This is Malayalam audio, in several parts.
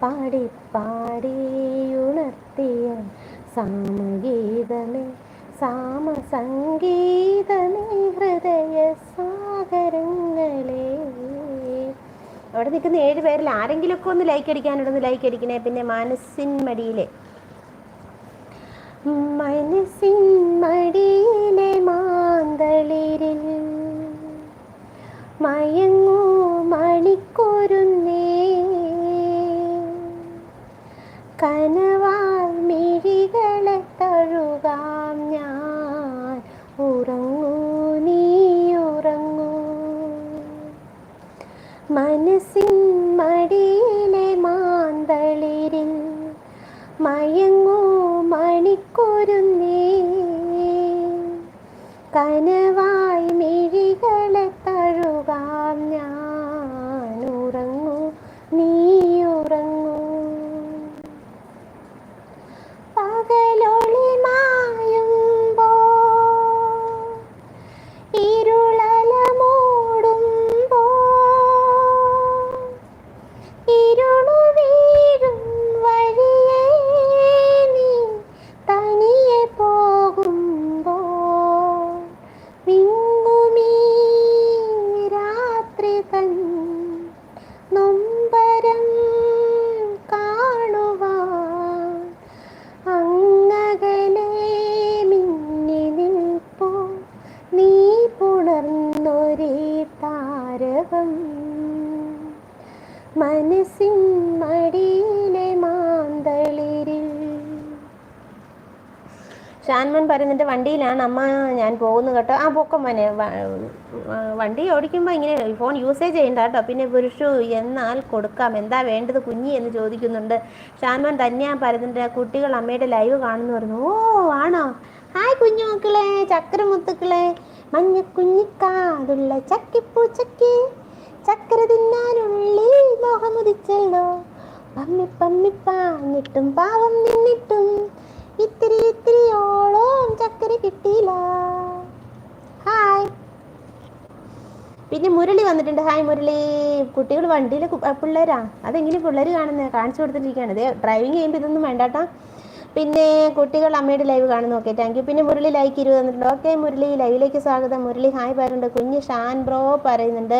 പാടി പാടി ഉണർത്തിയ സാമഗീതമേ സാമസംഗീതമേ ഹൃദയ സാഗരങ്ങളെ. അവിടെ നിൽക്കുന്ന ഏഴ് പേരിൽ ആരെങ്കിലുമൊക്കെ ഒന്ന് ലൈക്ക് അടിക്കാനുണ്ടെന്ന് ലൈക്ക് അടിക്കണേ. പിന്നെ മനസ്സിൻ മടിയിലെ മനസ്സിൻ മടിയിലെ മാന്തളിരിൽ മയങ്ങൂ മയങ്ങൂ മണിക്കൊരുന്നേ കനവായി മനസ്സിൻ മടിയിലെ മാന്തളിരിൽ. ഷാൻമൻ പറയുന്നുണ്ട് വണ്ടിയിലാണ് അമ്മ ഞാൻ പോകുന്നു കേട്ടോ. ആ പൊക്കം മോനെ വണ്ടി ഓടിക്കുമ്പോൾ ഇങ്ങനെ ഫോൺ യൂസേജ് ചെയ്യണ്ട കേട്ടോ. പിന്നെ പുരുഷു എന്നാൽ കൊടുക്കാം എന്താ വേണ്ടത് കുഞ്ഞി? എന്ന് ചോദിക്കുന്നുണ്ട്. ഷാൻമൻ തന്നെയാ പറയുന്നുണ്ട് കുട്ടികൾ അമ്മയുടെ ലൈവ് കാണുന്നു പറഞ്ഞു ഓ ആണോ? ഹായ് കുഞ്ഞു മക്കളെ ചക്കരമുത്തുക്കളെ മഞ്ഞ കുഞ്ഞിക്കാതുള്ള ചക്കിപ്പൂ ചക്കി പാഞ്ഞിട്ടും പാവം നിന്നിട്ടും. ഇത്തിരി ഇത്തിരിയോളം ചക്കര കിട്ടിയില്ല. ഹായ്. പിന്നെ മുരളി വന്നിട്ടുണ്ട്. ഹായ് മുരളി. കുട്ടികൾ വണ്ടിയിൽ പിള്ളേരാ? അതെങ്ങനെ പിള്ളേർ കാണുന്നത് കാണിച്ചു കൊടുത്തിട്ടിരിക്കുകയാണ്. ഡ്രൈവിങ് ചെയ്യുമ്പോൾ ഇതൊന്നും വേണ്ടാട്ടാ. പിന്നെ കുട്ടികൾ അമ്മയുടെ ലൈവ് കാണുന്നു. ഓക്കെ താങ്ക് യു പിന്നെ മുരളി ലൈക്ക് ഇരുപത് തന്നിട്ടുണ്ട്. ഓക്കെ മുരളി ലൈവിലേക്ക് സ്വാഗതം. മുരളി ഹായ് പറയുന്നുണ്ട്. കുഞ്ഞ് ഷാൻ ബ്രോ പറയുന്നുണ്ട്.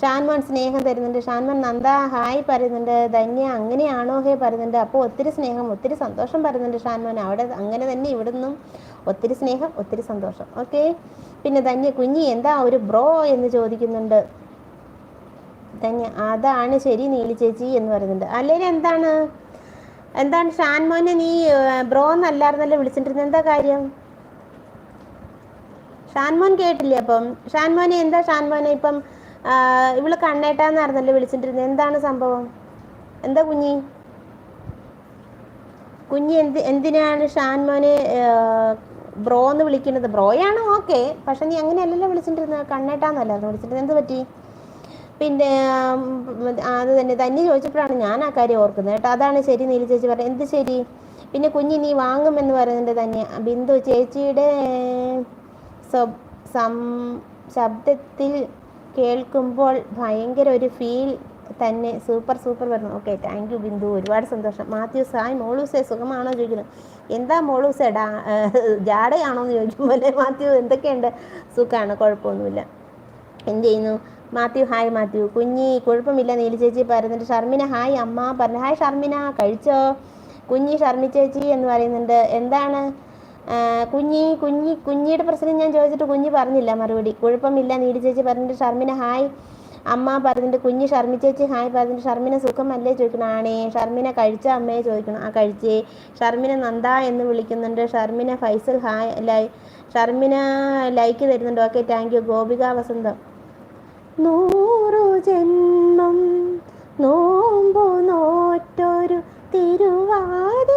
ഷാൻമോൻ സ്നേഹം തരുന്നുണ്ട്. ഷാൻമോൻ നന്ദ ഹായ് പറയുന്നുണ്ട്. ധന്യ അങ്ങനെയാണോ? ഹേ പറയുന്നുണ്ട്. അപ്പോൾ ഒത്തിരി സ്നേഹം ഒത്തിരി സന്തോഷം പറയുന്നുണ്ട് ഷാൻമോൻ. അവിടെ അങ്ങനെ തന്നെ ഇവിടുന്നും ഒത്തിരി സ്നേഹം ഒത്തിരി സന്തോഷം. ഓക്കെ പിന്നെ ധന്യ കുഞ്ഞി എന്താ ഒരു ബ്രോ എന്ന് ചോദിക്കുന്നുണ്ട്. ധന്യ അതാണ് ശരി നീലി ചേച്ചി എന്ന് പറയുന്നുണ്ട്. അല്ലെങ്കിൽ എന്താണ്? എന്താണ് ഷാൻ മോനെ നീ ബ്രോ എന്നല്ലായിരുന്നല്ലോ വിളിച്ചിട്ടിരുന്ന. എന്താ കാര്യം? ഷാൻമോൻ കേട്ടില്ലേ അപ്പം? ഷാൻമോനെ എന്താ ഷാൻമോനെ ഇപ്പം? ഇവൾ കണ്ണേട്ടാന്നായിരുന്നല്ലോ വിളിച്ചിട്ടിരുന്നത് എന്താണ് സംഭവം? എന്താ കുഞ്ഞി? കുഞ്ഞി എന്ത് എന്തിനാണ് ഷാൻമോനെ ബ്രോ എന്ന് വിളിക്കുന്നത്? ബ്രോയാണ്? ഓക്കെ. പക്ഷെ നീ അങ്ങനെയല്ലല്ലോ വിളിച്ചിട്ടിരുന്നത് കണ്ണേട്ടാന്നല്ലായിരുന്നു വിളിച്ചിട്ടിരുന്നത് എന്ത് പറ്റി? പിന്നെ അത് തന്നെ തന്നെ ചോദിച്ചപ്പോഴാണ് ഞാൻ ആ കാര്യം ഓർക്കുന്നത് കേട്ടോ. അതാണ് ശരി നീലി ചേച്ചി പറഞ്ഞത്. എന്ത് ശരി? പിന്നെ കുഞ്ഞി നീ വാങ്ങുമെന്ന് പറയുന്നുണ്ട് തന്നെ. ബിന്ദു ചേച്ചിയുടെ ശബ്ദത്തിൽ കേൾക്കുമ്പോൾ ഭയങ്കര ഒരു ഫീൽ തന്നെ. സൂപ്പർ സൂപ്പർ പറഞ്ഞു ഓക്കെ താങ്ക് യു ബിന്ദു. ഒരുപാട് സന്തോഷം. മാത്യു സായ് മോളൂസേ സുഖമാണോ ചോദിക്കുന്നത് എന്താ മോളൂസേ ഡാ ജാടയാണോ എന്ന് ചോദിക്കുമ്പോൾ മാത്യു എന്തൊക്കെയുണ്ട്? സുഖമാണ് കുഴപ്പമൊന്നുമില്ല. എന്ത് ചെയ്യുന്നു? മാത്യു ഹായ് മാത്യു. കുഞ്ഞി കുഴപ്പമില്ല നീലി ചേച്ചി പറയുന്നുണ്ട്. ഷർമിന ഹായ് അമ്മ. പറഞ്ഞു ഹായ് ഷർമിന കഴിച്ചോ? കുഞ്ഞി ഷർമി ചേച്ചി എന്ന് പറയുന്നുണ്ട്. എന്താണ്? കുഞ്ഞി കുഞ്ഞി കുഞ്ഞിയുടെ പ്രശ്നം ഞാൻ ചോദിച്ചിട്ട് കുഞ്ഞി പറഞ്ഞില്ല മറുപടി. കുഴപ്പമില്ല നീലി ചേച്ചി പറഞ്ഞിട്ട് ഷർമിന ഹായ് അമ്മ പറഞ്ഞിട്ട് കുഞ്ഞി ഷർമി ചേച്ചി ഹായ് പറഞ്ഞിട്ട് ഷർമിന സുഖമല്ലേ? ചോദിക്കണം ആണേ. ഷർമിന കഴിച്ച അമ്മയെ ചോദിക്കണം ആ കഴിച്ചേ. ഷർമിന നന്ദ എന്ന് വിളിക്കുന്നുണ്ട്. ഷർമിന ഫൈസൽ ഹായ് ലൈ ഷർമിന ലൈക്ക് തരുന്നുണ്ട്. Okay thank you. Gopika Vasantham. നൂറു ജന്മം നോമ്പു നോറ്റൊരു തിരുവാതി